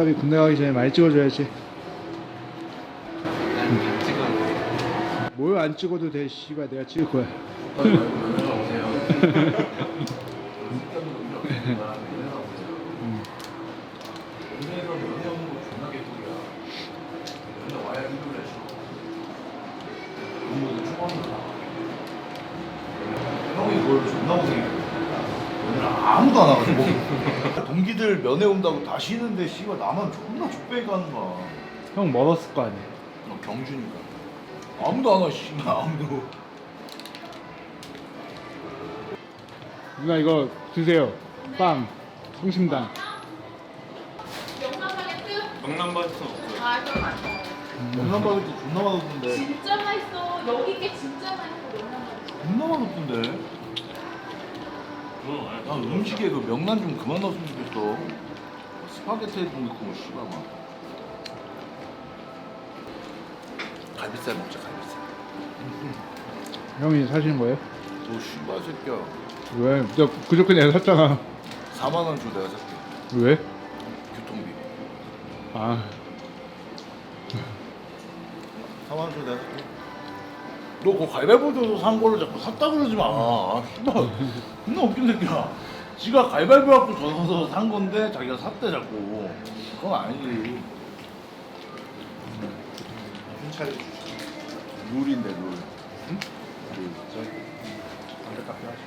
빨리 군대 가기 전에 많이 찍어줘야지. 난안 찍어. 뭘안 찍어도 돼. 씨발 내가 찍을 거야. 형이 뭘 존나 고생해. 오늘 아무도 안 와가지고. 동기들 면회 온다고 다 쉬는데 씨발 나만 존나 족배기 가는 거야. 형 멀었을 거 아니야. 어, 경주니까. 아무도 안 와, 씨발 아무도. 누나 이거 드세요. 빵. 성심당. 명란 바이스 없어요. 아, 그럼 안 돼. 명란 바게트 존나 맛없던데. 진짜 맛있어. 여기 게 진짜 맛있어. 명란 맛있어. 존나 맛없던데. 나 음식에 그 명란 좀 그만 넣었으면 좋겠어. 스파게티 좀 넣고 뭐 씨발 막. 갈비살 먹자 갈비살. 형이 사시는 거예요? 너 씨발 새끼야. 왜? 나 그저께 내가 샀잖아. 4만 원줘 내가 살게. 왜? 교통비. 아 4만 원줘 내가 살게. 너 그거 가위바위보 줘서 산 거를 자꾸 샀다 그러지 마. 아, 씨발. 존나 웃긴 새끼야. 지가 가위바위보 갖고 져서 산 건데 자기가 샀대 자꾸. 그건 아니지. 주지. 룰인데 룰. 응? 룰. 저기 담배 깎게 하시.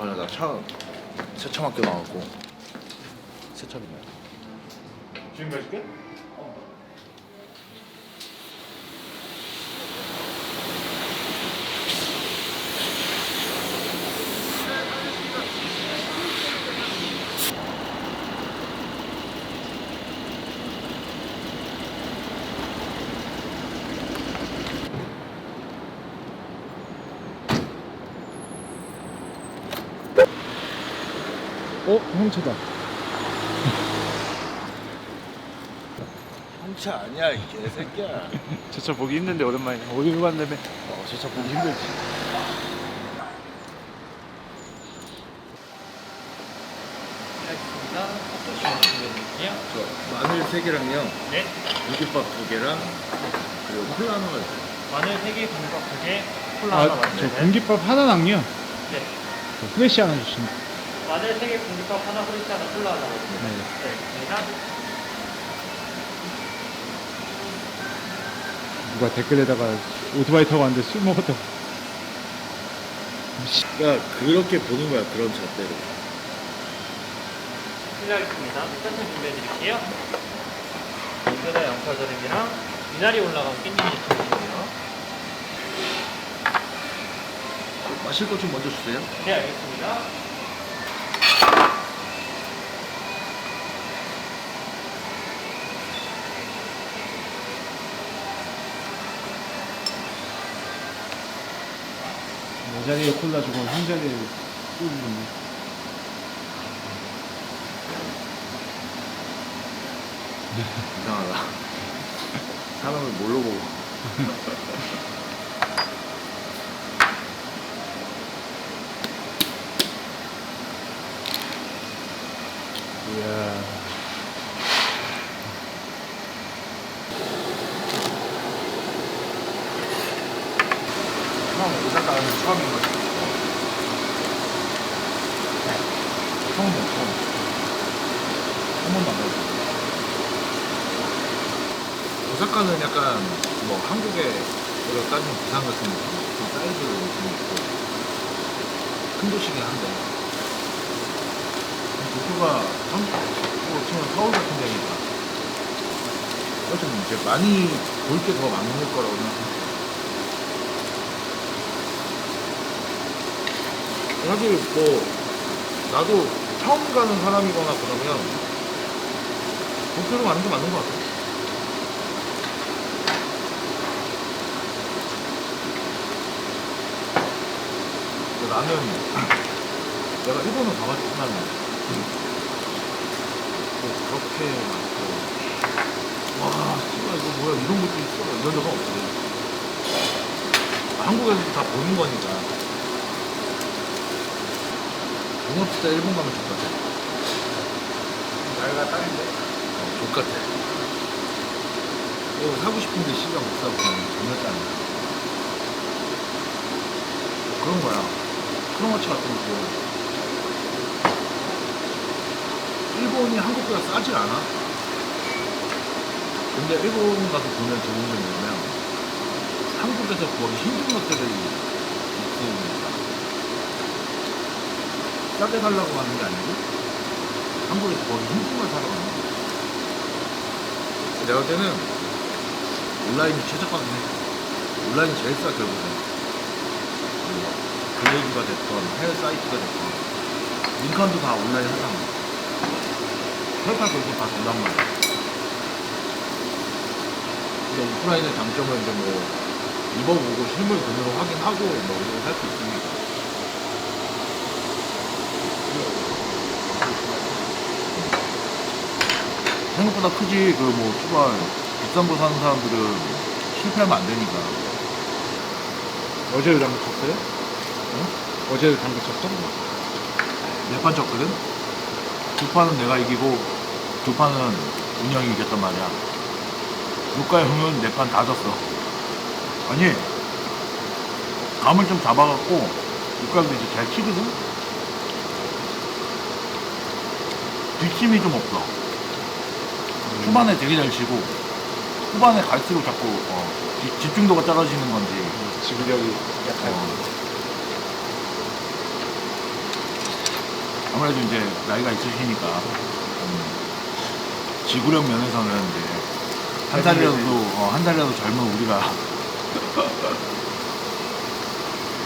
아니야 나차 세차 맡겨 나왔고 세차비네. 지금 가줄게? 어? 형차다. 형차 아니야 이 개새끼야. 저차 보기 힘든데 오랜만에 어디로 갔냐며. 어, 세차 보기 힘들지. 저 마늘 3개랑요 네. 공깃밥 2개랑 그리고 콜라 하나만 주세요. 마늘 3개, 공깃밥 2개, 콜라 아, 하나 저 만들어요. 공깃밥 하나랑요. 네. 저 후레쉬 하나 주십니다. 마늘 3개, 공깃밥 하나, 후리스 하나, 콜라 하나. 네. 네. 감사합니다. 누가 댓글에다가 오토바이 타고 왔는데 술 먹었다고. 야 그렇게 보는 거야 그런 잣대로. 실례하겠습니다. 세트 준비해 드릴게요. 이거다 양파절임이랑 미나리 올라간 깻잎 주시고요. 마실 거 좀 먼저 주세요. 네, 알겠습니다. 내 자리에 콜라 주고 형 자리에 술 주는데. 이상하다. 사람을 뭘로 보고. 이야. 처음 오사카는 처음인 거지. 처음이야 처음. 한 번도 안 가봤어. 오사카는 약간 뭐 한국에 우리가 따지면 부산 같은 느낌, 좀 사이즈로 좀 있고 큰 도시긴 한데 도쿄가 한국으로 치면 서울 같은 데니까 훨씬 이제 많이 볼 게 더 많을 거라고 생각합니다. 사실 뭐 나도 처음 가는 사람이거나 그러면 도쿄로 가는 게 맞는 것 같아. 근데 나는 내가 일본을 가봤지만 뭐 그렇게 와 씨발 이거 뭐야 이런 것도 있어 이런 데가 없어. 한국에서도 다 보는 거니까. 돈 없을 때 일본 가면 족같아. 나이가 딸인데. 어, 족같아. 이거 사고 싶은데 씨가 못 사고 그냥 장난짜는 그런 거야. 크로마치 같은 것도 일본이 한국보다 싸질 않아. 근데 일본 가서 보면 좋은 게 뭐냐면 한국에서 구하기 힘든 것들이 있으니까 싸게 살라고 하는 게 아니고 한국에서 구하기 힘든 걸 사러 가는 거야. 내가 볼 때는 온라인이 최적화긴 해. 온라인이 제일 싸 결국은. 블로그가 됐던 해외 사이트가 됐던 민간도 다 온라인 하잖아. 회사 결국 다 돈단 말이야. 근데 오프라인의 장점은 이제 뭐 입어보고 실물 눈으로 확인하고 뭐 이런 거할수 있으니까. 생각보다 크지 그뭐 추발 비싼 거 사는 사람들은 실패하면 안 되니까. 어제도 당구 쳤어요? 어제도 당구 쳤어? 네판 쳤거든? 두 판은 내가 이기고 두 판은 운영이 이겼단 말이야. 누가 형은 네 판 다 졌어. 아니, 감을 좀 잡아갖고 육각도 이제 잘 치거든? 뒷심이 좀 없어. 초반에 되게 잘 치고 후반에 갈수록 자꾸 어, 집- 집중도가 떨어지는 건지 지구력이 약간. 어. 아무래도 이제 나이가 있으시니까 음, 지구력 면에서는 이제 한 살이라도 어, 한 살이라도 젊은 우리가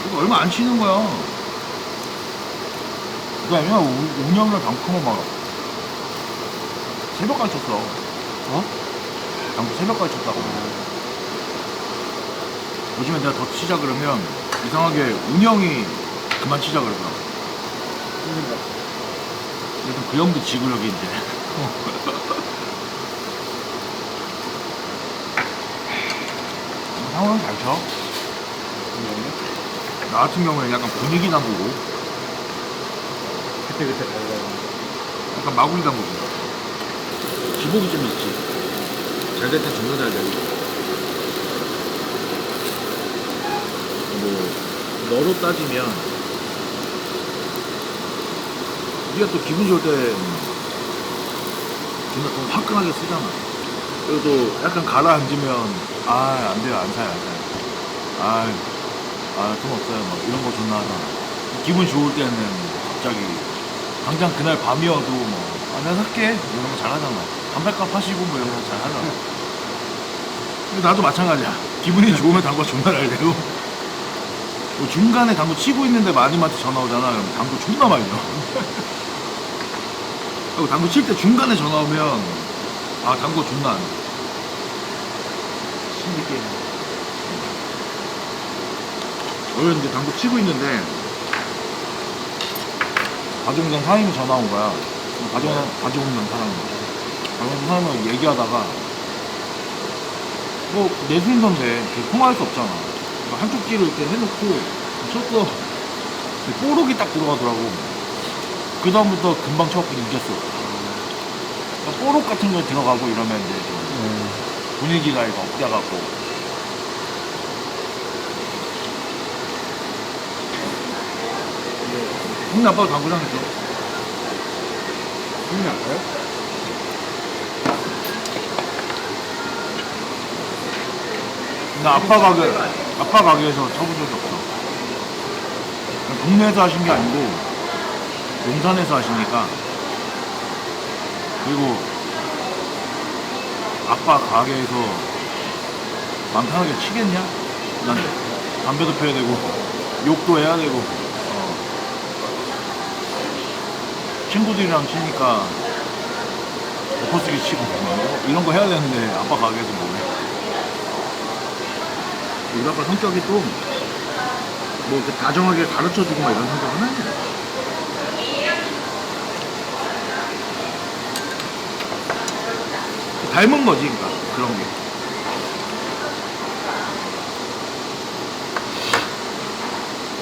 이거 얼마 안 치는 거야. 아니라 우- 운영을 방크만 막 새벽까지 쳤어. 어? 방금 새벽까지 쳤다고. 요즘에 내가 더 치자 그러면 이상하게 운영이 그만 치자 그러더라고. 그래도 그 형도 지구력이 이제. 상황은 잘 쳐. 나 같은 경우에 약간 분위기 담그고 그때 그때 달라요. 약간 마구리 담그고 기복이 좀 있지. 잘될때 존나 잘 되고. 뭐 너로 따지면 우리가 또 기분 좋을 때 존나 돈 화끈하게 쓰잖아. 그래도 약간 가라앉으면 아 안 돼요 안 사요 안 사요. 아아돈 없어요 막 이런 거 존나 하잖아. 기분 좋을 때는 갑자기 당장 그날 밤이어도 뭐 아, 내가 살게 이런 거 잘하잖아. 담배값 하시고 뭐 이런 거 잘 하잖아. 근데 나도 마찬가지야. 기분이 좋으면 당구 존나 잘 되고 뭐 중간에 당구 치고 있는데 마님한테 전화 오잖아. 그럼 당구 존나 많이 줘. 그리고 당구 칠 때 중간에 전화 오면 아 당구 존나 안 돼. 게임. 오늘 이제 당구 치고 있는데 가정당 사장님이 전화 온 거야. 가정 가정당 사장 님. 가정당 사장님하고 얘기하다가 뭐 내 순서인데 통화할 수 없잖아. 그러니까 한쪽 귀를 이렇게 해놓고 쳤어. 근데 뽀록이 딱 들어가더라고. 그 다음부터 금방 쳐갖고 이겼어. 그러니까 뽀록 같은 거 들어가고 이러면 이제 좀 분위기가 이거 엎겨갖고 형님 아빠가 당구장 했어. 힘이 아파요? 나 아빠 가게, 아빠 가게에서 쳐본 적이 없어. 동네에서 하신 게 아니고, 용산에서 하시니까. 그리고, 아빠 가게에서 맘 편하게 치겠냐? 난 담배도 피워야 되고, 욕도 해야 되고, 어. 친구들이랑 치니까, 엎어쓰기 치고, 뭐 이런 거 해야 되는데, 아빠 가게에서 뭐해. 우리 아빠 성격이 또, 뭐, 이렇게 다정하게 가르쳐주고 막 이런 성격은 아니야. 닮은 거지, 그러니까, 그런 게.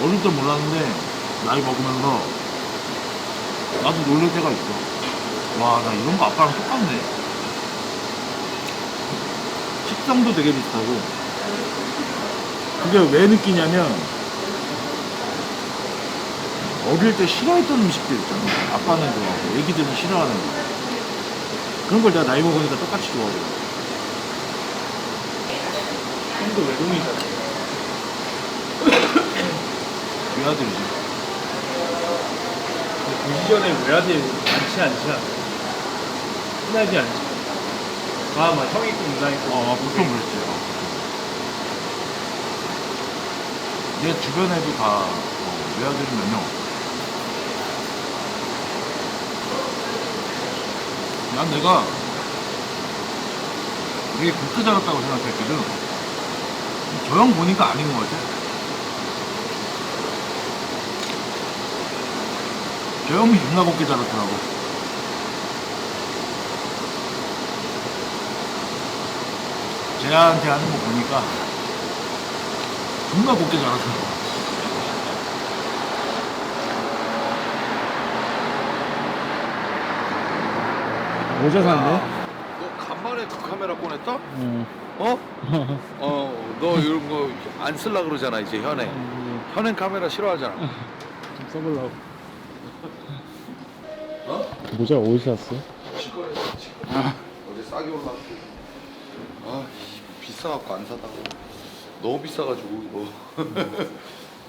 어릴 때 몰랐는데, 나이 먹으면서, 나도 놀랄 때가 있어. 와, 나 이런 거 아빠랑 똑같네. 식성도 되게 비슷하고. 그게 왜 느끼냐면, 어릴 때 싫어했던 음식들 있잖아. 아빠는 좋아하고, 애기들은 싫어하는 거. 그런 걸 내가 나이 먹으니까 똑같이 좋아하고. 형도 외동이잖아. 외아들이지. 그 시절에 외아들 많지 않지 않아? 흔하지 않지. 아, 막 형이 있고 누나 있고. 어, 보통 그랬지. 어. 내 주변에도 다 어, 외아들이 몇 명. 없어. 난 내가 되게 곱게 자랐다고 생각했거든. 저 형 보니까 아닌 것 같아. 저 형이 존나 곱게 자랐더라고. 쟤한테 하는 거 보니까 존나 곱게 자랐더라고. 모자 샀네? 너 간만에 그 카메라 꺼냈다? 응. 어? 어, 너 이런 거 안 쓸라 그러잖아 이제 현행. 현행 카메라 싫어하잖아. 좀 써보려고. 어? 모자 어디서 샀어? 직거래, 직거래. 어제 싸게 올라왔고. 아, 씨, 비싸갖고 안 사다가. 너무 비싸가지고 이거.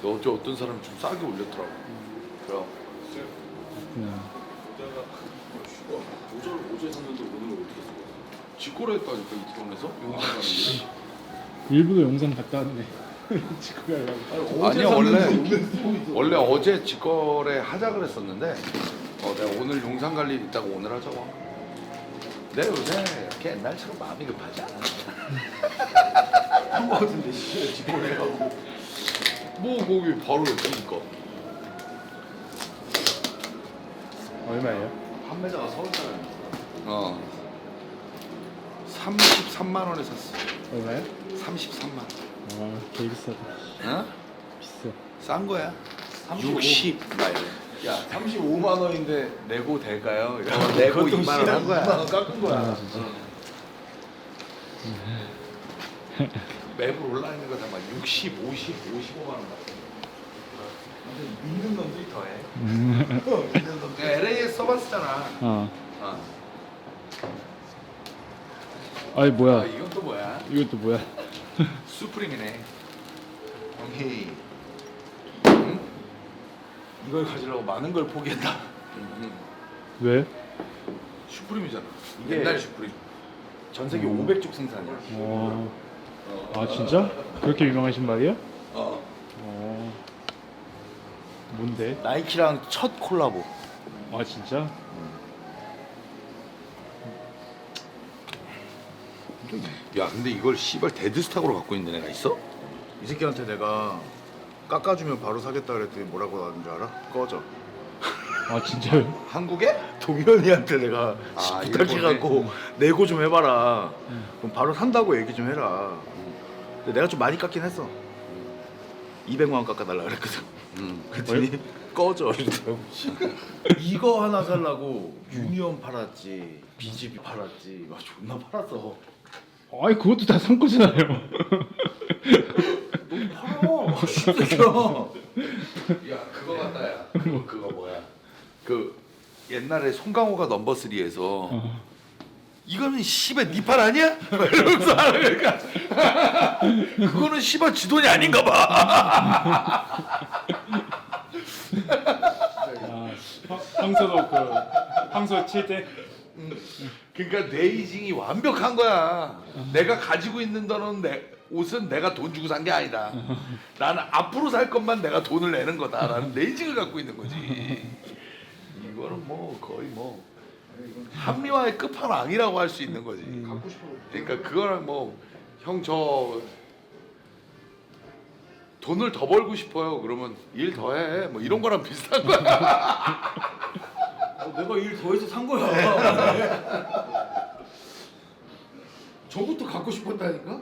너 어제 어떤 사람이 좀 싸게 올렸더라고. 그럼. 그냥. 모자를 어제 샀는데 오늘 어떻게 써? 직거래 했다니까 이태원에서 용산가는데. 일부러 영상 갔다 왔네. 찍고 가려고. 아니야 원래 원래 어제 직거래 하자 그랬었는데 어, 내가 오늘 용산 갈 일 있다고 오늘 하자고 내 요새 이렇게 옛날처럼 마음이 급하지 않아 한거 같은데 씨 직거래하고 뭐 거기 바로 그니까 얼마예요? 판매자가 서울 사람이야 어 33만 원에 샀어 얼마요? 33만 원 아, 되게 비싸다. 어? 비싸. 싼 거야 60막 이래 야 35만 원인데 내고 될까요? 어, 내고 2만 원한 거야. 2만 원 깎은 거야. 아, 진짜. 매불 올라 있는 거다 막 60, 50, 55만 원 같아. 믿는 놈들이 더해. 음. 믿는 놈들. 내가 LA에 써봤잖아. 아. 어. 아니, 아, 뭐야. 이건 또 뭐야? 또 뭐야? 수프림이네. 형이. 이걸 가지려고 많은 걸 포기했다. 음, 왜? 슈프림이잖아. 이게- 옛날 슈프림. 전 세계 음. 500쪽 생산이야. 어. 아, 진짜? 그렇게 유명한 신발이야? 어. 어. 뭔데? 나이키랑 첫 콜라보. 아, 진짜? 야, 근데 이걸 씨발 데드스탁으로 갖고 있는 애가 있어? 이 새끼한테 내가 깎아주면 바로 사겠다 그랬더니 뭐라고 하는 줄 알아? 꺼져. 아, 진짜요? 한국에? 동현이한테 내가 아, 부탁해갖고 내고 좀 해봐라. 응. 그럼 바로 산다고 얘기 좀 해라. 근데 내가 좀 많이 깎긴 했어. 200만 원 깎아달라 그랬거든. 음. 그랬더니 꺼져 이러더라고. 이거 하나 살라고 유니온 팔았지, BGB 팔았지, 막 존나 팔았어. 아니, 그것도 다 산 거잖아요. 너무 팔아. 진짜. 야 그거 같다 야 그거, 그거 뭐야 그 옛날에 송강호가 넘버 3에서 어. 이거는 씨발 니팔 아니야? 막 이러면서 하는 거니까 그거는 씨발 지 돈이 아닌가 봐. 아, 황소도 그, 황소 칠 때? 그러니까 네이징이 완벽한 거야. 내가 가지고 있는 돈은 내 옷은 내가 돈 주고 산 게 아니다. 나는 앞으로 살 것만 내가 돈을 내는 거다라는 네이징을 갖고 있는 거지 이거는 뭐 거의 뭐 합리화의 끝판왕이라고 할 수 있는 거지. 갖고 싶어. 그러니까 그거랑 뭐 형 저 돈을 더 벌고 싶어요. 그러면 일 더 해. 뭐 이런 거랑 비슷한 거야. 내가 일 더해서 산 거야. 저부터 갖고 싶었다니까.